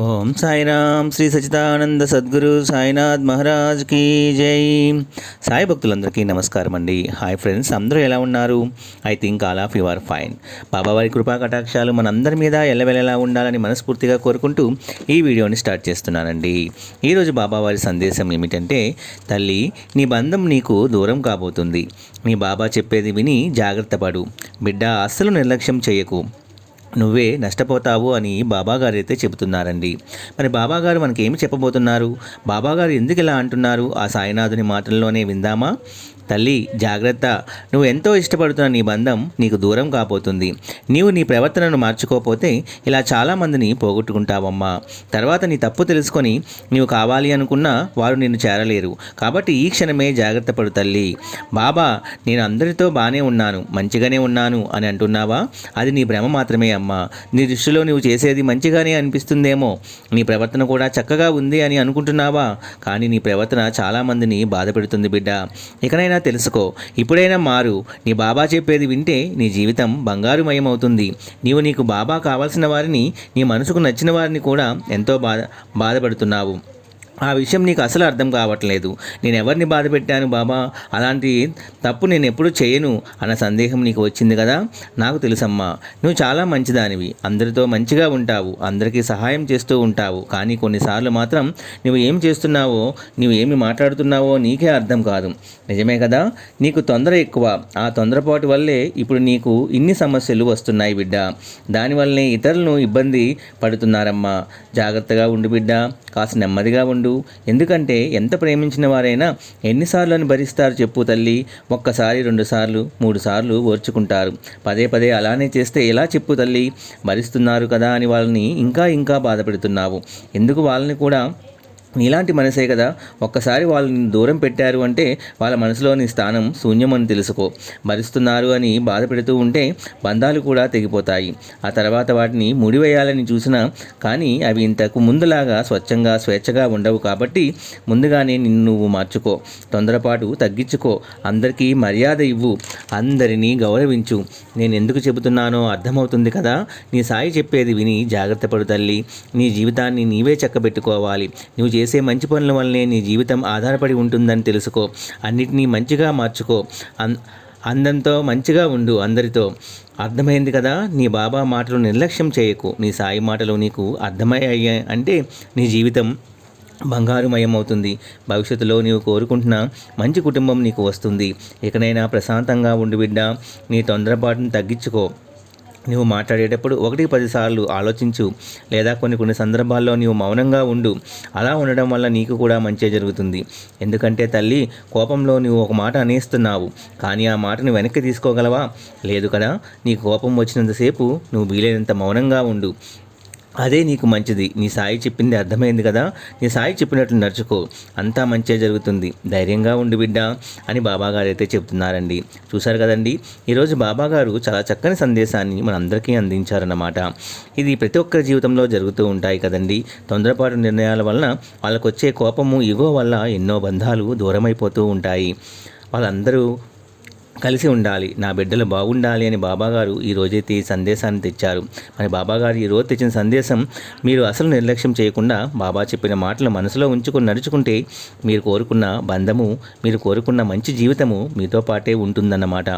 ఓం సాయిరామ్ శ్రీ సచిదానంద సద్గురు సాయినాథ్ మహారాజ్ కీ జై. సాయి భక్తులందరికీ నమస్కారం అండి. హాయ్ ఫ్రెండ్స్ అందరూ ఎలా ఉన్నారు? I think all of you are fine. బాబావారి కృపా కటాక్షాలు మనందరి మీద ఎల్లవెల్లలా ఉండాలని మనస్ఫూర్తిగా కోరుకుంటూ ఈ వీడియోని స్టార్ట్ చేస్తున్నానండి. ఈరోజు బాబావారి సందేశం ఏమిటంటే తల్లి నీ బంధం నీకు దూరం కాబోతుంది. నీ బాబా చెప్పేది విని జాగ్రత్త పడు. బిడ్డ అస్సలు నిర్లక్ష్యం చేయకు. నువ్వే నష్టపోతావు అని బాబాగారు అయితే చెబుతున్నారండి. మరి బాబాగారు మనకి ఏమి చెప్పబోతున్నారు? బాబాగారు ఎందుకు ఇలా అంటున్నారు? ఆ సాయినాథుని మాటల్లోనే విందామా? తల్లి జాగ్రత్త. నువ్వు ఎంతో ఇష్టపడుతున్న నీ బంధం నీకు దూరం కాబోతుంది. నీవు నీ ప్రవర్తనను మార్చుకోపోతే ఇలా చాలామందిని పోగొట్టుకుంటావమ్మా. తర్వాత నీ తప్పు తెలుసుకొని నీవు కావాలి అనుకున్నా వారు నిన్ను చేరలేరు. కాబట్టి ఈ క్షణమే జాగ్రత్త పడు తల్లి. బాబా నేను అందరితో బాగానే ఉన్నాను. మంచిగానే ఉన్నాను అని అంటున్నావా? అది నీ భ్రమ మాత్రమే అమ్మా నీ దృష్టిలో నువ్వు చేసేది మంచిగానే అనిపిస్తుందేమో. నీ ప్రవర్తన కూడా చక్కగా ఉంది అని అనుకుంటున్నావా? కానీ నీ ప్రవర్తన చాలామందిని బాధ పెడుతుంది బిడ్డ. ఇకనైనా తెలుసుకో ఇప్పుడైనా మారు. నీ బాబా చెప్పేది వింటే నీ జీవితం బంగారుమయం అవుతుంది నీవు నీకు బాబా కావాల్సిన వారిని నీ మనసుకు నచ్చిన వారిని కూడా ఎంతో బాధ బాధపడుతున్నావు. ఆ విషయం నీకు అసలు అర్థం కావట్లేదు. నేను ఎవరిని బాధ పెట్టాను బాబా? అలాంటి తప్పు నేను ఎప్పుడు చేయను అన్న సందేహం నీకు వచ్చింది కదా? నాకు తెలుసమ్మా. నువ్వు చాలా మంచిదానివి. అందరితో మంచిగా ఉంటావు. అందరికీ సహాయం చేస్తూ ఉంటావు. కానీ కొన్నిసార్లు మాత్రం నువ్వు ఏం చేస్తున్నావో నువ్వు ఏమి మాట్లాడుతున్నావో నీకే అర్థం కాదు. నిజమే కదా? నీకు తొందర ఎక్కువ. ఆ తొందరపాటు వల్లే ఇప్పుడు నీకు ఇన్ని సమస్యలు వస్తున్నాయి బిడ్డ. దానివల్లనే ఇతరులను ఇబ్బంది పడుతున్నారమ్మా. జాగ్రత్తగా ఉండు బిడ్డ. కాస్త నెమ్మదిగా ఉండు. ఎందుకంటే ఎంత ప్రేమించిన వారైనా ఎన్నిసార్లు అని భరిస్తారు చెప్పు తల్లి. ఒక్కసారి రెండుసార్లు మూడు సార్లు ఓర్చుకుంటారు. పదే పదే అలానే చేస్తే ఎలా చెప్పు తల్లి? భరిస్తున్నారు కదా అని వాళ్ళని ఇంకా ఇంకా బాధపెడుతున్నావు. ఎందుకు వాళ్ళని కూడా నీలాంటి మనసే కదా. ఒక్కసారి వాళ్ళని దూరం పెట్టారు అంటే వాళ్ళ మనసులోని స్థానం శూన్యమని తెలుసుకో. భరిస్తున్నారు అని బాధ పెడుతూ ఉంటే బంధాలు కూడా తెగిపోతాయి. ఆ తర్వాత వాటిని ముడివేయాలని చూసినా కానీ అవి ఇంతకు ముందులాగా స్వచ్ఛంగా స్వేచ్ఛగా ఉండవు కాబట్టి ముందుగానే నిన్ను నువ్వు మార్చుకో. తొందరపాటు తగ్గించుకో. అందరికీ మర్యాద ఇవ్వు. అందరినీ గౌరవించు. నేను ఎందుకు చెబుతున్నానో అర్థమవుతుంది కదా. నీ సాయి చెప్పేది విని జాగ్రత్త పడు తల్లి. నీ జీవితాన్ని నీవే చక్కబెట్టుకోవాలి. నువ్వు చేసే మంచి పనుల వల్లనే నీ జీవితం ఆధారపడి ఉంటుందని తెలుసుకో. అన్నిటినీ మంచిగా మార్చుకో. అన్ అందంతో మంచిగా ఉండు అందరితో. అర్థమైంది కదా? నీ బాబా మాటలు నిర్లక్ష్యం చేయకు. నీ సాయి మాటలు నీకు అర్థమయ్యాయి అంటే నీ జీవితం బంగారుమయం అవుతుంది భవిష్యత్తులో నీవు కోరుకుంటున్న మంచి కుటుంబం నీకు వస్తుంది. ఇకనైనా ప్రశాంతంగా ఉండి బిడ్డ. నీ తొందరపాటును తగ్గించుకో. నువ్వు మాట్లాడేటప్పుడు ఒకటికి పదిసార్లు ఆలోచించు. లేదా కొన్ని కొన్ని సందర్భాల్లో నీవు మౌనంగా ఉండు. అలా ఉండడం వల్ల నీకు కూడా మంచి జరుగుతుంది. ఎందుకంటే తల్లి కోపంలో నువ్వు ఒక మాట అనేస్తున్నావు. కానీ ఆ మాటను వెనక్కి తీసుకోగలవా? లేదు కదా? నీ కోపం వచ్చినంతసేపు నువ్వు వీలైనంత మౌనంగా ఉండు. అదే నీకు మంచిది. నీ సాయి చెప్పింది అర్థమైంది కదా. నీ సాయి చెప్పినట్లు నడుచుకో. అంతా మంచిగా జరుగుతుంది. ధైర్యంగా ఉండి బిడ్డ అని బాబాగారు అయితే చెప్తున్నారండి. చూశారు కదండి? ఈరోజు బాబాగారు చాలా చక్కని సందేశాన్ని మనందరికీ అందించారన్నమాట. ఇది ప్రతి ఒక్కరి జీవితంలో జరుగుతూ ఉంటాయి కదండి. తొందరపాటు నిర్ణయాల వలన వాళ్ళకు వచ్చే కోపము ఇగో వల్ల ఎన్నో బంధాలు దూరమైపోతూ ఉంటాయి. వాళ్ళందరూ కలిసి ఉండాలి. నా బిడ్డలు బాగుండాలి అని బాబాగారు ఈ రోజైతే ఈ సందేశాన్ని తెచ్చారు. మరి బాబాగారు ఈ రోజు తెచ్చిన సందేశం మీరు అసలు నిర్లక్ష్యం చేయకుండా బాబా చెప్పిన మాటలు మనసులో ఉంచుకుని నడుచుకుంటే మీరు కోరుకున్న బంధము మీరు కోరుకున్న మంచి జీవితము మీతో పాటే ఉంటుందన్నమాట.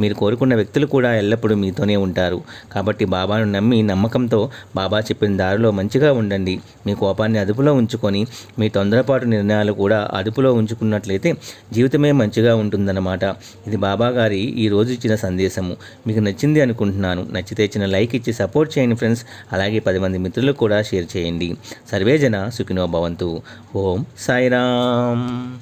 మీరు కోరుకున్న వ్యక్తులు కూడా ఎల్లప్పుడూ మీతోనే ఉంటారు. కాబట్టి బాబాను నమ్మి నమ్మకంతో బాబా చెప్పిన దారిలో మంచిగా ఉండండి. మీ కోపాన్ని అదుపులో ఉంచుకొని మీ తొందరపాటు నిర్ణయాలు కూడా అదుపులో ఉంచుకున్నట్లయితే జీవితమే మంచిగా ఉంటుందన్నమాట. ఇది బాబా గారి ఈ రోజు ఇచ్చిన సందేశము. మీకు నచ్చింది అనుకుంటున్నాను. నచ్చితే చిన్న లైక్ ఇచ్చి సపోర్ట్ చేయండి ఫ్రెండ్స్. అలాగే పది మంది మిత్రులకు కూడా షేర్ చేయండి. సర్వేజన సుఖినో భవంతు. ఓం సాయిరామ్.